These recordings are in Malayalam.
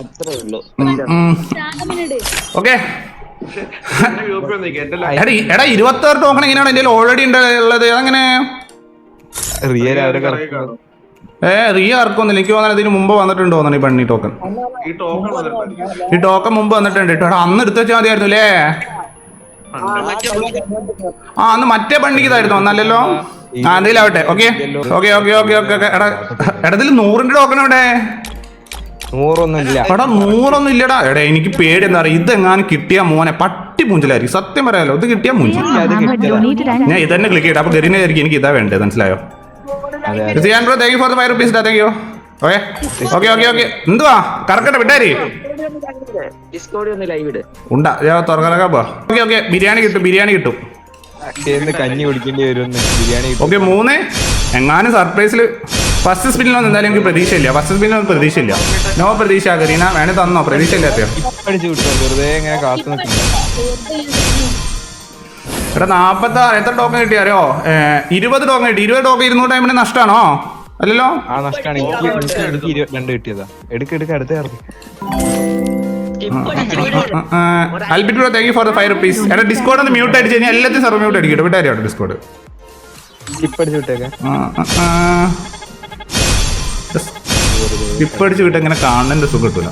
അത്രേ ഉള്ളൂ. ഓക്കെ. എടാ ഇരുപത്തി ആറ് ടോക്കൺ എങ്ങനെയാണ് എന്റെ ഓൾറെഡി ഉള്ളത്? അതങ്ങനെ? റിയൽ. ഏ റിയ ആർക്കൊന്നുമില്ല എനിക്ക് തോന്നുന്നത് ഇതിന് മുമ്പ് വന്നിട്ടുണ്ട് തോന്നുന്നു ഈ പണ്ണി ടോക്കൺ ഈ ടോക്കൺ മുമ്പ് വന്നിട്ടുണ്ട് കേട്ടോ. അന്ന് എടുത്തു വെച്ചാൽ മതിയായിരുന്നു അല്ലേ? ആ അന്ന് മറ്റേ പണ്ണിക്ക് ഇതായിരുന്നു. വന്നല്ലോ ആ എന്തെങ്കിലും ആവട്ടെ. Okay. Okay okay okay okay. Okay എടാ എടാ ഇതിൽ നൂറിന്റെ ടോക്കൺ എവിടെ? ഇല്ല എടാ നൂറൊന്നും ഇല്ലടാ എടാ എനിക്ക് പേടി എന്താ പറയാ ഇതെങ്ങാനും കിട്ടിയ മോനെ പട്ടി മൂഞ്ചലായിരിക്കും സത്യം പറയാലോ ഇത് കിട്ടിയ മൂഞ്ചി. ഞാൻ ഇത് തന്നെ ഞാൻ ഇതന്നെ ക്ലിക്ക് ചെയ്യട്ടെ. അപ്പൊ ഗരീനെ ആയിരിക്കും എനിക്ക് ഇതാ വേണ്ടത്. മനസ്സിലായോ? Bro thank you for the five rupees thank you okay okay okay okay എന്തുവാ? കറക്കട്ടെ വിട്ടാരി. ഡിസ്കോഡി ഒന്ന് ലൈവ് ഇട്. ഉണ്ടാ. ഞാൻ പോവാ. ഓക്കെ ഓക്കെ ബിരിയാണി കിട്ടും ബിരിയാണി കിട്ടും. കഞ്ഞി കുടിക്കേണ്ടി വരും ബിരിയാണി കിട്ടും. ഓക്കെ മൂന്ന്. എങ്ങാനും സർപ്രൈസിൽ ഫസ്റ്റ് സ്പിന്നിലൊന്നും എന്തായാലും എനിക്ക് പ്രതീക്ഷയില്ല. ഫസ്റ്റ് സ്പിന്നിലൊന്നും പ്രതീക്ഷയില്ല. നോ പ്രതീക്ഷ കരീന. വേണേ തന്നോ? പ്രതീക്ഷയില്ലാത്തയോ? അടിച്ചു ഇവിടെ നാപ്പത്തി ആറ് എത്ര ടോക്കൺ കിട്ടി അറിയോ? ഇരുപത് ടോക്കൺ കിട്ടി. ഇരുപത് ടോക്കൺ ഇരുന്നൂറ് ടൈമിന് നഷ്ടമാണോ അല്ലല്ലോ? ആ നഷ്ടമാണ് എനിക്ക് എനിക്ക് എനിക്ക് ഇരുപത്തിരണ്ട് കിട്ടിയതാ. എടുക്ക് എടുക്ക് അടുത്ത അൽബിറ്റ് bro thank you for the five rupees എടാ ഡിസ്കോഡ് ഒന്ന് മ്യൂട്ട് അടിച്ച് കഴിഞ്ഞാൽ എല്ലാത്തിനും സർവ മ്യൂട്ട് അടിക്കട്ടെ. വിട്ടാരിയോ ഡിസ്കോഡ് വിട്ടേക്കെ. സ്കിപ്പ് അടിച്ച് വിട്ട് ഇങ്ങനെ കാണുന്നതിന്റെ സുഖം കിട്ടൂല.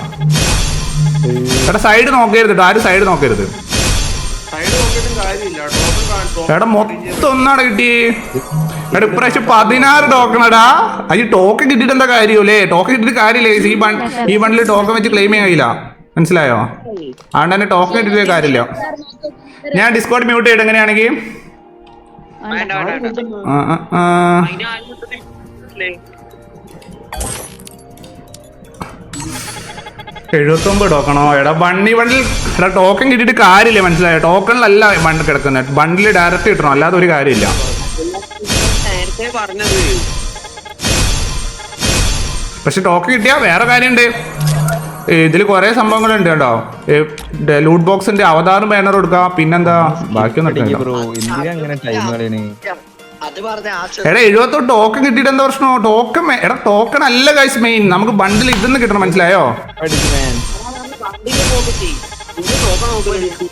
എടാ സൈഡ് നോക്കരുത് കേട്ടോ ആരും സൈഡ് നോക്കരുത്. എടാ മൊത്തം ഒന്നാണ് കിട്ടി. എടാ ഇപ്രാവശ്യം പതിനാറ് ടോക്കൺ എടാ. ഈ ടോക്കൺ കിട്ടിയിട്ട് എന്താ കാര്യമല്ലേ ടോക്കൺ കിട്ടിയിട്ട് കാര്യമില്ലേ. ഈ ബൺ ഈ ബണ്ടിൽ ടോക്കൺ വെച്ച് ക്ലെയിം ചെയ്യാൻ കഴിയില്ല. മനസ്സിലായോ? അതുകൊണ്ട് തന്നെ ടോക്കൺ കിട്ടിയിട്ട് കാര്യമില്ല. ഞാൻ ഡിസ്കൗണ്ട് മ്യൂട്ട് ചെയ്ത് എങ്ങനെയാണെങ്കിൽ ആ, ആ, എഴുപത്തൊമ്പത് ടോക്കണോ? എടാ ബണ്ണി ബണ്ടിൽ എടാ ടോക്കൺ കിട്ടിയിട്ട് കാര്യമില്ല മനസ്സിലായോ? ടോക്കണിലല്ല ബണ്ട് കിടക്കുന്നത് ബണ്ടിൽ ഡയറക്റ്റ് കിട്ടണം അല്ലാതെ ഒരു കാര്യമില്ല. പക്ഷെ ടോക്കൺ കിട്ടിയാ വേറെ കാര്യമുണ്ട്. ഇതിൽ കുറെ സംഭവങ്ങളുണ്ട് കേട്ടോ. ലൂട്ട് ബോക്സിന്റെ അവതാറും ബാനർ കൊടുക്കാം പിന്നെന്താ? ബാക്കിയൊന്നും എടാ എഴുപത്തൊട്ട് ടോക്കൺ കിട്ടിയിട്ട് എന്താ പ്രശ്നം? ടോക്കൺ എടാ ടോക്കൺ അല്ല ഗൈസ് മെയിൻ നമുക്ക് ബണ്ടിൽ ഇതെന്ന് കിട്ടണം മനസ്സിലായോ? അടിച്ചു man. വണ്ടിയിൽ പോക്ക് ടോക്കൺ നോക്കുന്നത് ഇത്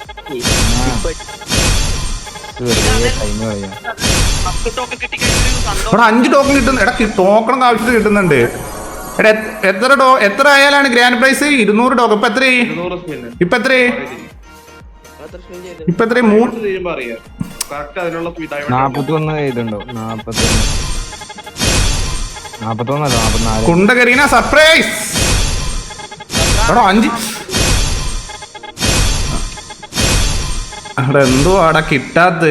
വെറുതെ ടൈം കളയാ ടോക്കൺ കിട്ടിക്കഴിഞ്ഞാൽ സന്തോഷം. എടാ അഞ്ച് ടോക്കൺ കിട്ടുന്നു എടാ ടോക്കൺ ആവശ്യത്തിൽ കിട്ടുന്നുണ്ട്. എടാ എത്ര ടോ എത്ര ആയാലാണ് ഗ്രാൻഡ് പ്രൈസ് ഇരുന്നൂറ് ടോക്കൺ ഇപ്പൊ എത്രയായി? ഇപ്പൊ എത്രയായി? ഇപ്പൊ എത്ര മൂന്ന് തീരുമ്പോ അറിയാം. കറക്റ്റ് അതിനുള്ള നാപ്പത്തൊന്നല്ല നാപ്പത്തിനാല്. സർപ്രൈസ് എടാ അഞ്ച് എടാ എന്തോ ആടാ കിട്ടാത്ത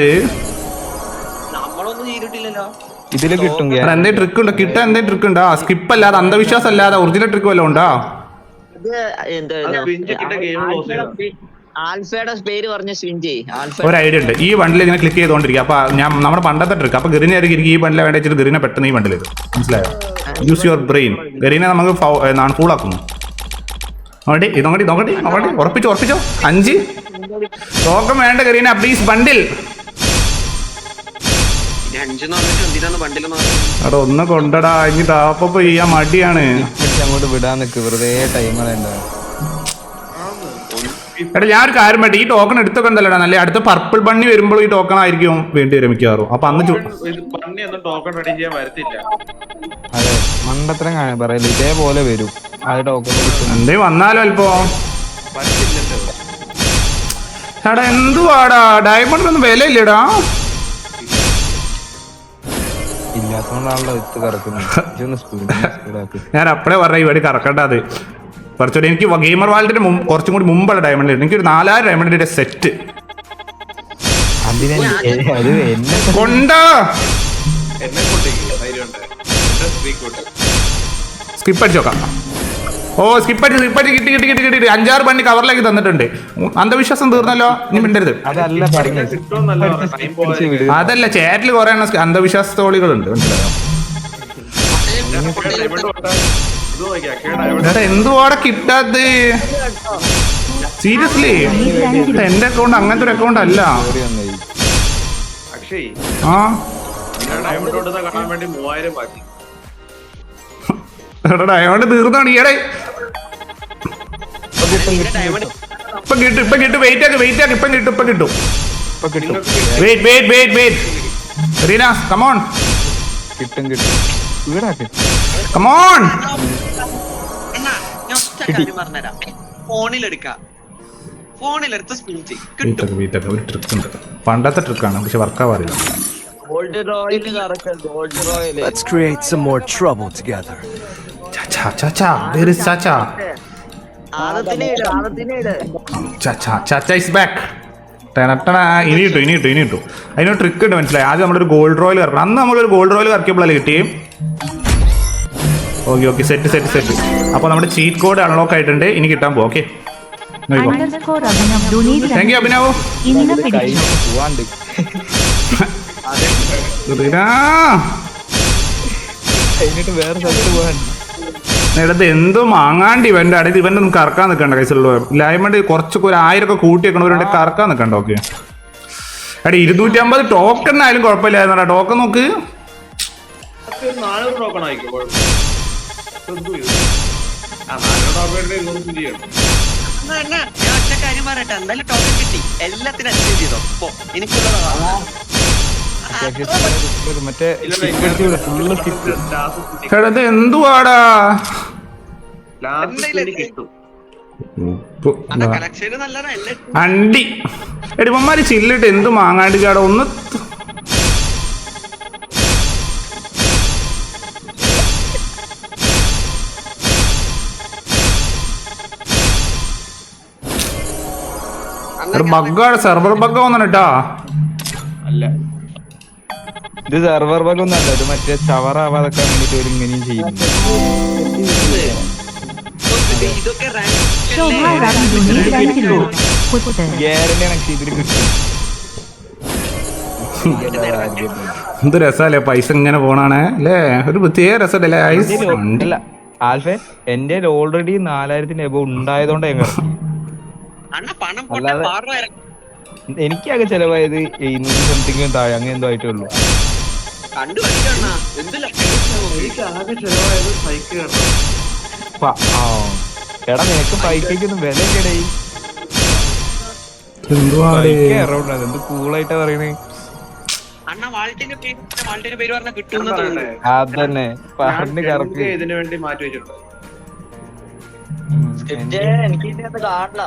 നമ്മളൊന്നും ചെയ്തിട്ടില്ലല്ലോ. ഇതിൽ കിട്ടും എന്തേ ട്രിക്ക് ഉണ്ടോ? കിട്ടാൻ എന്തേ ട്രിക്ക് ഉണ്ടോ? സ്കിപ്പ് അല്ലാതെ അന്ധവിശ്വാസം അല്ലാതെ ഒറിജിനൽ ട്രിക്ക് വല്ലതും ഉണ്ടോ? ആൽഫയുടെ പേര് പറഞ്ഞ സ്വിഞ്ച് ഒരു ഐഡിയ ഉണ്ട്. ഈ ബണ്ടിൽ ഇങ്ങനെ ക്ലിക്ക് ചെയ്തുകൊണ്ടിരിക്കുക. അപ്പൊ ഞാൻ നമ്മുടെ പണ്ടത്തെ ട്രിക്ക് അപ്പൊ ഗറിനെ ആയിരിക്കും ഈ ബണ്ടിലെ വേണ്ട വെച്ചിട്ട് ഗറിനെ പെട്ടെന്ന് ഈ ബണ്ടിൽ ഇത് മനസ്സിലായോ? യൂസ് യുവർ ബ്രെയിൻ ഗറിനെ നമുക്ക് നാൺ ഫൂൾ ആക്കുന്നു. നോക്കട്ടെ ഇത് നോക്കട്ടെ നോക്കട്ടെ നോക്കട്ടെ ഉറപ്പിച്ചോ ഉറപ്പിച്ചോ. അഞ്ച്. ടോക്കം വേണ്ട ഗറീന പ്ലീസ് ബണ്ടിൽ എടാ ഒന്ന് കൊണ്ടടാ. ഇനി ടാപ്പപ്പ് ചെയ്യാൻ മടിയാണ്. അങ്ങോട്ട് വിടാൻ നിൽക്ക് വെറുതെ ടൈം കളയണ്ട. എടാ ഞാൻ ഒരു കാര്യം പറ്റി ഈ ടോക്കൺ എടുത്തൊക്കെ എന്തല്ലടാ നല്ല അടുത്ത പർപ്പിൾ ബണ്ണി വരുമ്പോൾ ഈ ടോക്കൺ ആയിരിക്കും വേണ്ടി വരും മിക്കവാറും. അപ്പൊ അന്ന് ടോക്കൺ റെഡി ചെയ്യാൻ വരത്തില്ല. അതെ മണ്ടത്തരം കാണാൻ പറയല്ല ഇതേപോലെ വരും. അത് ടോക്കൺ എന്തേ വന്നാലോ അല്പോ. എടാ എന്തുവാടാ? ഡയമണ്ട് ഒന്നും വില സ്പീഡാക്കി ഞാൻ അപ്പഴേ പറഞ്ഞ ഇവിടെ കറക്കണ്ട അത്. കുറച്ചുകൂടി എനിക്ക് ഗെയിമർ വാലറ്റിന് മുമ്പ് കുറച്ചും കൂടി മുമ്പുള്ള ഡയമണ്ട് എനിക്ക് ഒരു നാലായിരം ഡയമണ്ടിന്റെ സെറ്റ് കൊണ്ടോ സ്കിപ്പ് അടിച്ചു നോക്കാം. ഓ സ്കിപ്പ് അടിച്ച് സ്കിപ്പ് അടിച്ച് കിട്ടി കിട്ടി കിട്ടി കിട്ടി അഞ്ചാറ് പണി കവറിലേക്ക് തന്നിട്ടുണ്ട്. അന്ധവിശ്വാസം തീർന്നല്ലോ? ഇനി മിണ്ടരുത്. അതല്ല ചാറ്റിൽ കുറെ അന്ധവിശ്വാസ തോളികളുണ്ട് മനസ്സിലായോ? എടാ എന്തുവാടെ കിട്ടാത്ത? സീരിയസ്ലി എന്റെ അക്കൗണ്ട് അങ്ങനത്തെ ഒരു അക്കൗണ്ട് അല്ല. ആ? എടാ ഡയമണ്ട് തീർന്നാണ്. ഈയിടെ ഇപ്പൊ കിട്ടും ഇപ്പൊ കിട്ടും വെയിറ്റ് ആക്കി വെയിറ്റ് ആക്കി. ഇപ്പം കിട്ടും ഇപ്പം കിട്ടും. ഇപ്പൊ കിട്ടും. Wait wait wait wait Reena come on കിട്ടും കിട്ടും. വീടാക്ക് കമോൺ പണ്ടത്തെ ട്രിക്കാണ് പക്ഷെ വർക്കാവാറില്ല ഗോൾഡ് ഇനിട്ടു ഇനിട്ടു Let's create some more trouble together. there is ഇനി ഇനി ഇനി അതിനൊരു ട്രിക്ക് ഉണ്ട് മനസ്സിലായി? ആദ്യം നമ്മളൊരു ഗോൾഡ് റോയിൽ കറക്കണം. അന്ന് നമ്മളൊരു ഗോൾഡ് റോയിൽ കറക്കിയപ്പോഴല്ലേ കിട്ടിയേ? Okay okay. Set set set അപ്പോൾ നമ്മുടെ ചീറ്റ് കോഡ് അൺലോക്ക് ആയിട്ടുണ്ട്. ഇനി കിട്ടാൻ പോകും ഓക്കെ. Thank you Abhinav. എന്തോ മാങ്ങാണ്ട് ഇവന്റെ അടുത്ത് ഇവന്റെ ഒന്നും കറക്കാൻ നിൽക്കണ്ട കൈസുള്ള ലൈമണ്ട് കുറച്ചൊക്കെ ഒരു ആയിരം ഒക്കെ കൂട്ടി വെക്കണവരുണ്ട് കറക്കാൻ നിൽക്കണ്ട ഓക്കെ അടി ഇരുന്നൂറ്റി അമ്പത് ടോക്കൺ ആയാലും കുഴപ്പമില്ലായിരുന്നു ടോക്കൺ നോക്ക്. ഒരു നാനൂറ് ടോക്കൺ ആയിരിക്കും കുഴപ്പമില്ല. ആ നാനൂറ് ടോക്കൺ ഇരുന്നൂറ് ചെയ്യണം. ഞാൻ ഒറ്റ കാര്യം പറയട്ടെ. എന്തായാലും ടോക്കൺ കിട്ടി. എല്ലാത്തിനും ചെയ്തോ. മറ്റേ എന്തുവാടാ? അണ്ടി. എടിമന്മാര് ചില്ലിട്ട് എന്ത് മാങ്ങാണ്ടിക്കാടാ ചാടാ ഒന്ന് ഒരു ബഗ്ഗാണ് സെർവർ ബഗ് വന്നു കേട്ടാ അല്ല. ഇത് സെർവർ ബഗ് ഒന്നും അല്ല. ഇത് മറ്റേ ചവറാവാതൊക്കെ വേണ്ടിട്ട് ഒരു ഇങ്ങനെയും ചെയ്യുന്നു ഗ്യാരണ്ടി കിട്ടും എന്ത് രസല്ലേ? പൈസ ഇങ്ങനെ പോണാണ് അല്ലേ? ഒരു പ്രത്യേക രസമല്ലേ ആൽഫേ എന്റെ ഓൾറെഡി നാലായിരത്തിന്റെ എബോ ഉണ്ടായതുകൊണ്ട് അല്ലാതെ- എനിക്കാകെ ചെലവായത് എഴുന്നൂറ്റി സംതിങ് താഴെ അങ്ങനെ എന്തോ ആയിട്ടേ ഉള്ളൂ. എടാ നിനക്ക് ബൈക്കൊന്നും വില കേടേ എന്തുവാടേ? ബൈക്ക് അറൗണ്ട് അത് എന്ത് കൂളായിട്ടാ അതന്നെ. പറഞ്ഞ് കറക്റ്റ് ഇതിനു വേണ്ടി മാറ്റി വെച്ചിട്ടുണ്ട്. എനിക്ക് കാണണം കാണണ്ട.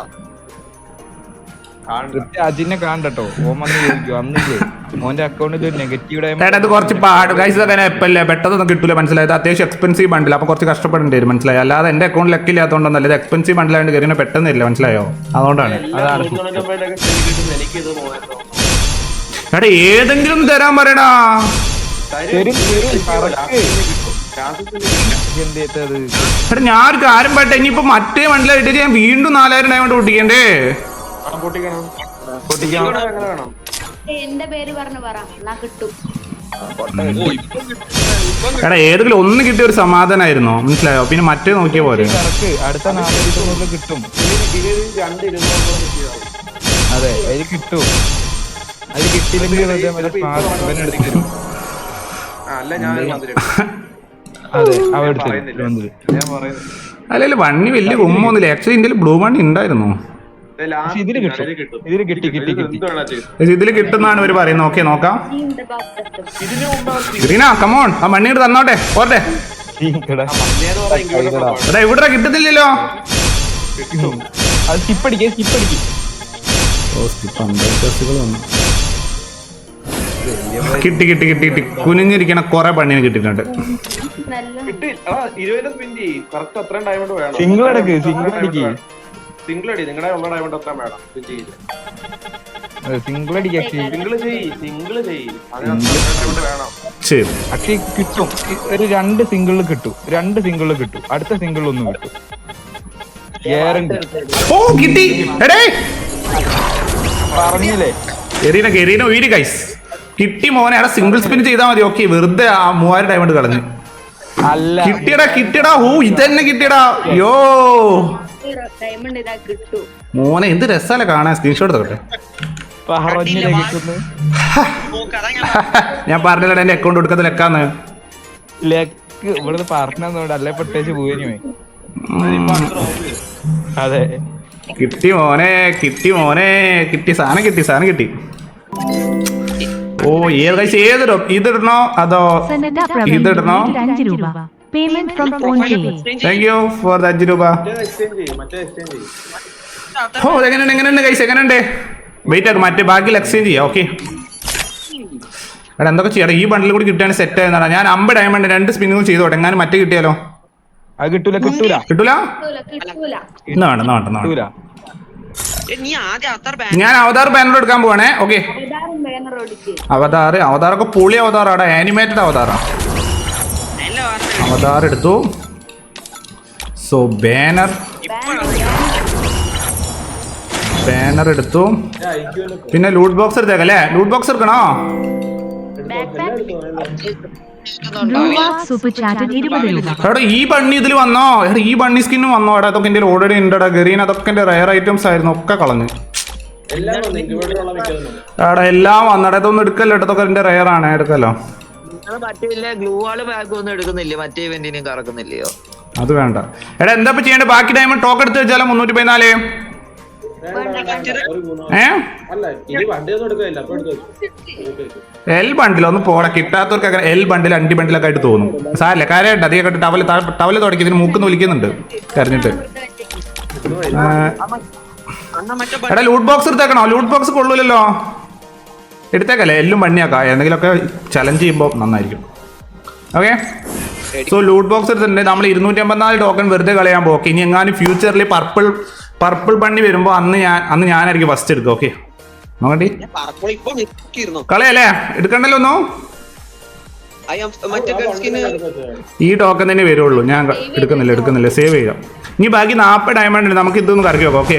അജിനെ കാണട്ടോ ഓൻ വന്ന് ചോദിക്കും അന്നില്ലേ ഓന്റെ അക്കൗണ്ടിൽ ഒരു നെഗറ്റീവ് ഇത് കുറച്ച് പാട്. കൈസ് അങ്ങനെ എപ്പല്ലേ പെട്ടെന്നൊന്നും കിട്ടൂല മനസ്സിലായത് അത്യാവശ്യം എക്സ്പെൻസീവ് ബണ്ടിൽ അപ്പൊ കുറച്ച് കഷ്ടപ്പെടേണ്ടി വരും മനസ്സിലായി? അല്ലാതെ എന്റെ അക്കൗണ്ടിൽ ലക്ക് ഇല്ലാത്തതുകൊണ്ടൊന്നല്ല ഇത് എക്സ്പെൻസീവ് ബണ്ടിലായതുകൊണ്ട് കയറിനെ പെട്ടെന്നില്ല മനസ്സിലായോ? അതുകൊണ്ടാണ്. അതാണ്. എടാ ഏതെങ്കിലും തരാൻ പറയടാ. ഞാൻ ഒരു കാര്യം പറ്റേ ഇനിയിപ്പോ മറ്റേ ബണ്ടിലായിട്ട് ഞാൻ വീണ്ടും നാലായിരം ഡയമണ്ട് പൊട്ടിക്കണ്ടേ? പൊട്ടിക്കണം പൊട്ടിക്കണം എങ്ങനെ വേണം? എന്റെ പേര് പറഞ്ഞു പറ എന്നാ കിട്ടും. എടാ ഏതെങ്കിലും ഒന്ന് കിട്ടിയ ഒരു സമാധാനായിരുന്നോ? മനസ്സിലായോ? പിന്നെ മറ്റേ നോക്കിയ പോലെ അടുത്ത നാലായിരത്തി തൊണ്ണൂറിൽ കിട്ടും. ഇതിൽ രണ്ട് ഇരുന്നൂറ് അതെ അതിൽ കിട്ടും. അതിൽ കിട്ടിയില്ലെങ്കിൽ വെറുതെ മറ്റേ സ്മാർട്ട് ഫോൺ എടുത്തിരും ആ, അല്ല ഞാൻ അതെ അവ അല്ലല്ല വണ്ണി വലിയ കുമ്മൊന്നുമില്ല ആക്ച്വലി ഇന്ത്യയിൽ ബ്ലൂ വണ്ണി ഉണ്ടായിരുന്നു? ഇതിൽ കിട്ടും. ഇതിൽ കിട്ടും. ഇതിൽ കിട്ടി, കിട്ടി, ഇതിൽ കിട്ടുന്നാണ് ഇവർ പറയുന്നത്. ഓക്കെ നോക്കാം. ഗ്രീന കമോൺ ആ മണ്ണിട്ട് തന്നോട്ടെ. പോട്ടെ. എടാ ഇവിടെ കിട്ടുന്നില്ലല്ലോ. കിട്ടും. അത് കിട്ടി കിട്ടി കിട്ടി കിട്ടി. കുനിഞ്ഞിരിക്കണ കുറെ പണ്ണിന് കിട്ടിയിട്ടുണ്ട്. Single അടക്ക്, സിംഗിൾ അടിക്ക്. Single അടി നിങ്ങളുടെ ഉള്ള ഡയമണ്ട് അത്ര വേണം ഇത് ചെയ്യില്ല. സിംഗിൾ അടിക്കുക സിംഗിൾ Single ചെയ്യ് സിംഗിൾ ചെയ്യ്. അതിനകത്ത് വേണം. ശരി. അക്ഷയ് കിട്ടും. ഒരു രണ്ട് സിംഗിൾ കിട്ടും. രണ്ട് സിംഗിൾ കിട്ടും. അടുത്ത സിംഗിൾ ഒന്നും കിട്ടും. ഗ്യാരണ്ടി. ഓ കിട്ടി. എടേ. പറഞ്ഞില്ലേ? എറീന എറീന ഉയരി ഗൈസ് കിട്ടി മോനെ. അവിടെ സിംഗിൾ സ്പിൻ ചെയ്താൽ മതി. ഓക്കെ വെറുതെ ആ മൂവായിരം ഡയമണ്ട് കളഞ്ഞു. അല്ല. കിട്ടിയടാ കിട്ടിയടാ. ഹൂ ഇതന്നെ കിട്ടിയടാ. യോ. ഡയമണ്ട് ഇതാ കിട്ടും. മോനെ എന്ത് രസാല കാണാൻ? സ്ക്രീൻഷോട്ട് അതാ ഞാൻ പറഞ്ഞില്ല എന്റെ അക്കൗണ്ട് കൊടുക്കത്തില്ല എക്കാന്ന് ലക്ക് ഇവിടുന്ന് പറഞ്ഞോണ്ട് അല്ലേ പൊട്ടേച്ച് പോയി അതെ. കിട്ടി മോനെ കിട്ടി മോനെ കിട്ടി സാധനം കിട്ടി സാധനം കിട്ടി. ഓ ഏത് കഴിച്ച് ഏതിടോ ഇതിടണോ അതോ ഇതിടണോ? രൂപ. Payment from PhonePe thank you for the അഞ്ച് രൂപ ഓ എങ്ങനെയുണ്ട് എങ്ങനെയുണ്ട് കൈസ് എങ്ങനെയുണ്ട്? വെയിറ്റ് ആക്കും മറ്റേ ബാക്കിൽ എക്സ്ചേഞ്ച് ചെയ്യാം ഓക്കെ എടാ എന്തൊക്കെ ചെയ്യണം ഈ ബണ്ടിൽ കൂടി കിട്ടിയാണ് സെറ്റ് ആയെന്നാണ് ഞാൻ അമ്പത് ഡയമണ്ട് രണ്ട് സ്പിന്നും ചെയ്തോട്ടെ എങ്ങാനും മറ്റേ കിട്ടിയാലോ? അത് കിട്ടൂല കിട്ടൂല. കിട്ടൂല? എന്നാ വേണ്ട എന്നാ വേണ്ട എന്നാ വേണ്ട ഞാൻ അവതാർ ബാനർ എടുക്കാൻ പോവാണേ. ഓക്കെ അവതാർ അവതാറൊക്കെ പൊളി അവതാറാടാ. ആനിമേറ്റഡ് അവതാറാ. നല്ല വാർത്ത അവതാർ എടുത്തു സോ ബാനർ ബാനർ എടുത്തു. പിന്നെ ലൂട്ട് ബോക്സ് എടുത്തേക്കാം അല്ലേ? ലൂട്ട് ബോക്സ് എടുക്കണോ? ബ്ലൂവാർക്ക് സൂപ്പർ ചാറ്റഡ് ഇരുപത് രൂപ. എടാ ഈ ബണ്ണി ഇതിൽ വന്നോ? എടാ ഈ ബണ്ണി സ്കിന്നും വന്നോ? എടാ അതൊക്കെ എന്റെ ഓൾറെഡി ഉണ്ടടാ ഗ്രീൻ അതൊക്കെ എന്റെ റയർ ഐറ്റംസ് ആയിരുന്നു ഒക്കെ കളഞ്ഞു. എടാ എല്ലാം വന്നടാ ഇതൊന്നും എടുക്കല്ലോ ഇടത്തൊക്കെ എന്റെ റയർ ആണ് എടുക്കല്ലോ. നിങ്ങൾ മറ്റേ ഗ്ലൂ വാൾ ബാഗ് ഒന്നും എടുക്കുന്നില്ലേ മറ്റേ ഇവന്റിനും കറക്കുന്നില്ലയോ? അത് വേണ്ട. എടാ എന്താ ഇപ്പൊ ചെയ്യേണ്ടത്? ബാക്കി ഡയമണ്ട് ടോക്ക് എടുത്ത് വെച്ചാലോ? മുന്നൂറ്റി പതിനാല് ഏ? എൽ ബണ്ടിൽ ഒന്ന് പോടെ. കിട്ടാത്തവർക്ക് അങ്ങനെ എൽ ബണ്ടിൽ അണ്ടി ബണ്ടിലൊക്കെ ആയിട്ട് തോന്നും. സാരല്ലേ കാര്യമായിട്ട് അധികം കെട്ട് ടവൽ ടവൽ തുടക്കി ഇതിന് മൂക്കുന്ന് വിളിക്കുന്നുണ്ട്. കരഞ്ഞിട്ട്. എടാ ലൂട്ട് ബോക്സ് എടുത്തേക്കണോ? ലൂട്ട് ബോക്സ് കൊള്ളൂലല്ലോ. എടുത്തേക്കല്ലേ? എല്ലും പണിയാക്കാം. എന്തെങ്കിലുമൊക്കെ ചലഞ്ച് ചെയ്യുമ്പോൾ നന്നായിരിക്കും. ഓക്കെ സോ ലൂട്ട് ബോക്സ് എടുത്തിട്ടുണ്ട്. നമ്മൾ ഇരുന്നൂറ്റി അമ്പത്തിനാല് ടോക്കൺ വെറുതെ കളയാൻ പോകും ഇനി എങ്ങാനും ഫ്യൂച്ചറിൽ പർപ്പിൾ പർപ്പിൾ പണി വരുമ്പോൾ അന്ന് ഞാൻ അന്ന് ഞാനായിരിക്കും ഫസ്റ്റ് എടുക്കുക. ഓക്കെ നോക്കണ്ടി. കളയല്ലേ? എടുക്കണ്ടല്ലോ ഒന്നോ? ഈ ടോക്കൺ തന്നെ വരുള്ളൂ. ഞാൻ എടുക്കുന്നില്ല എടുക്കുന്നില്ല. സേവ് ചെയ്യാം. ഇനി ബാക്കി നാൽപ്പത് ഡയമണ്ട് ഉണ്ട്. നമുക്ക് ഇതൊന്ന് കറക്കി നോക്കാം ഓക്കെ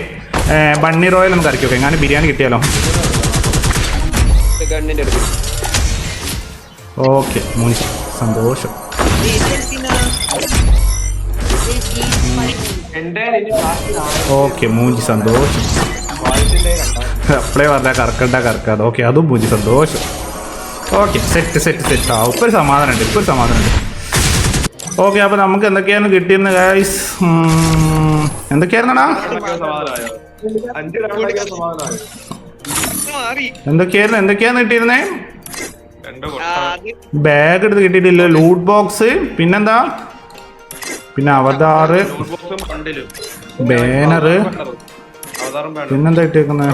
ബണ്ണി റോയൽ ഒന്ന് കറക്കി നോക്കാം എങ്ങാനും ബിരിയാണി കിട്ടിയാലോ? ഗണ്ണിന്റെ അടുത്ത്. ഓക്കെ സന്തോഷം. ഓക്കെ മൂഞ്ചി സന്തോഷം. അപ്പളേ പറഞ്ഞാൽ കറക്കണ്ട കറക്കാതെ. ഓക്കെ അതും മൂഞ്ചി സന്തോഷം. ഓക്കെ സെറ്റ് സെറ്റ് സെറ്റ് ആ ഇപ്പൊ ഒരു സമാധാനമുണ്ട് ഇപ്പൊ ഒരു സമാധാനമുണ്ട്. ഓക്കെ അപ്പൊ നമുക്ക് എന്തൊക്കെയാണ് കിട്ടിയെന്ന് ഗൈസ് എന്തൊക്കെയായിരുന്നടാ? എന്തൊക്കെയായിരുന്നു? എന്തൊക്കെയാന്ന് കിട്ടിയിരുന്നേ? രണ്ട് ബാഗ് എടുത്ത് കിട്ടിയിട്ടില്ല? ലൂട്ട് ബോക്സ് പിന്നെന്താ? പിന്നെ അവതാറ് ബാനറ് പിന്നെന്താ കിട്ടിയേക്കുന്നത്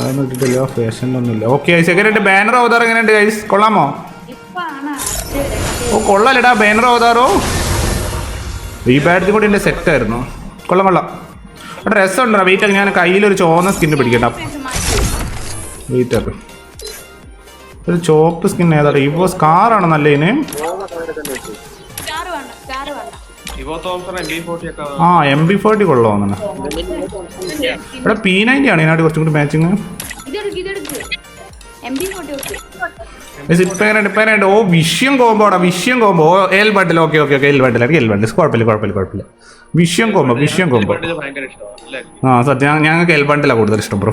അതൊന്നും കിട്ടിയിട്ടില്ല. ഫാഷനിലൊന്നും ഇല്ല. ഓക്കെ സെക്കൻഡ് ബാനർ അവതാർ എങ്ങനെയുണ്ട് ഗൈസ് കൊള്ളാമോ? ഇപ്പൊ ആണ് ഓ കൊള്ളാലടാ ബാനർ അവതാറോ. ഈ ബാഡ്ജും കൂടി എന്റെ സെറ്റ് ആയിരുന്നു. കൊള്ളാം കൊള്ളാം. അവിടെ രസമുണ്ടോ വെയിറ്റ് ഞാൻ കയ്യിലൊരു ചോന്ന സ്കിന്ന് പിടിക്കണ്ട. വെയിറ്റ് ഒരു ചോപ്പ് സ്കിൻ ഏതാ? സ്കാർ ആണ് നല്ല ഇതിന് ഇവോ ആ എം ബി ഫോർട്ടി കൊള്ളാമെന്നാണ് ഇവിടെ പി നയന്റി ആണ് ഇതിനായിട്ട് കുറച്ചും കൂടി മാച്ചിങ് ഓ വിഷയം കോമ്പോടാ വിഷയം കോമ്പോ ഓ L bundle okay okay okay L bundle L bundle കുഴപ്പമില്ല കുഴപ്പമില്ല കുഴപ്പമില്ല. വിഷയം കോമ്പോ വിഷയം കോമ്പോ ബണ്ടിൽ ഭയങ്കര ഇഷ്ടമാണ് അല്ലേ? ആ സത്യം ഞങ്ങൾക്ക് എൽ ബണ്ടിലാണ് കൂടുതൽ ഇഷ്ടം ബ്രോ.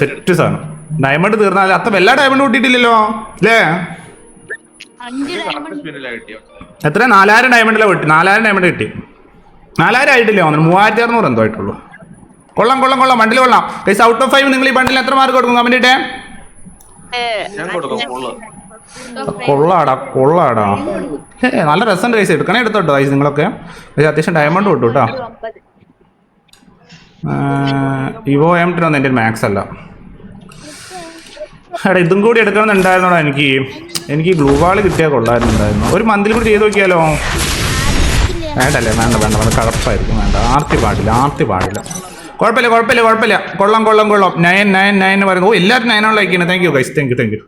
സെറ്റ് സാധനം. ഡയമണ്ട് തീർന്നാൽ അത്ര എല്ലാ ഡയമണ്ട് കൂട്ടിയിട്ടില്ലല്ലോ? അല്ലേ എത്ര? നാലായിരം ഡയമണ്ടിലാണ് കിട്ടി നാലായിരം ഡയമണ്ട് കിട്ടി. നാലായിരം ആയിട്ടില്ല? തോന്നുന്നു മൂവായിരത്തി അറുന്നൂറ് എന്തോ ആയിട്ടുള്ളൂ. കൊള്ളാം കൊള്ളാം കൊള്ളാം. ബണ്ടിൽ കൊള്ളാം. ഗൈസ് ഔട്ട് ഓഫ് ഫൈവ് നിങ്ങൾ ഈ ബണ്ടിൽ എത്ര മാർക്ക് കൊടുക്കും? കമന്റ് ഇട്ടേ. ഞാൻ കൊടുക്കും കൊള്ളാടാ കൊള്ളാടാ. ഏ നല്ല രസം ഗൈസ് എടുക്കണേ എടുത്തോട്ടോ ഗൈസ് നിങ്ങളൊക്കെ. അത്യാവശ്യം ഡയമണ്ട് കിട്ടും കേട്ടോ ഇവോ എം ടെൻ ഒന്നും എന്റെ മാക്സ് അല്ല. എടാ ഇതും കൂടി എടുക്കണമെന്നുണ്ടായിരുന്നോടാ എനിക്ക്. എനിക്ക് ഗ്ലൂ വാൾ കിട്ടിയാൽ കൊള്ളായിരുന്നുണ്ടായിരുന്നു ഒരു മന്തിൽ കൂടി ചെയ്ത് നോക്കിയാലോ? വേണ്ടല്ലേ വേണ്ട വേണ്ട വേണ്ട കഴപ്പായിരിക്കും വേണ്ട. ആർത്തി പാടില്ല ആർത്തി പാടില്ല. കുഴപ്പമില്ല കുഴപ്പമില്ല കുഴപ്പമില്ല. കൊള്ളാം കൊള്ളാം കൊള്ളാം. നയൻ നയൻ നയൻ എന്ന് പറയുന്നത് ഓ എല്ലാവരും നയനാണ് like thank you guys thank you thank you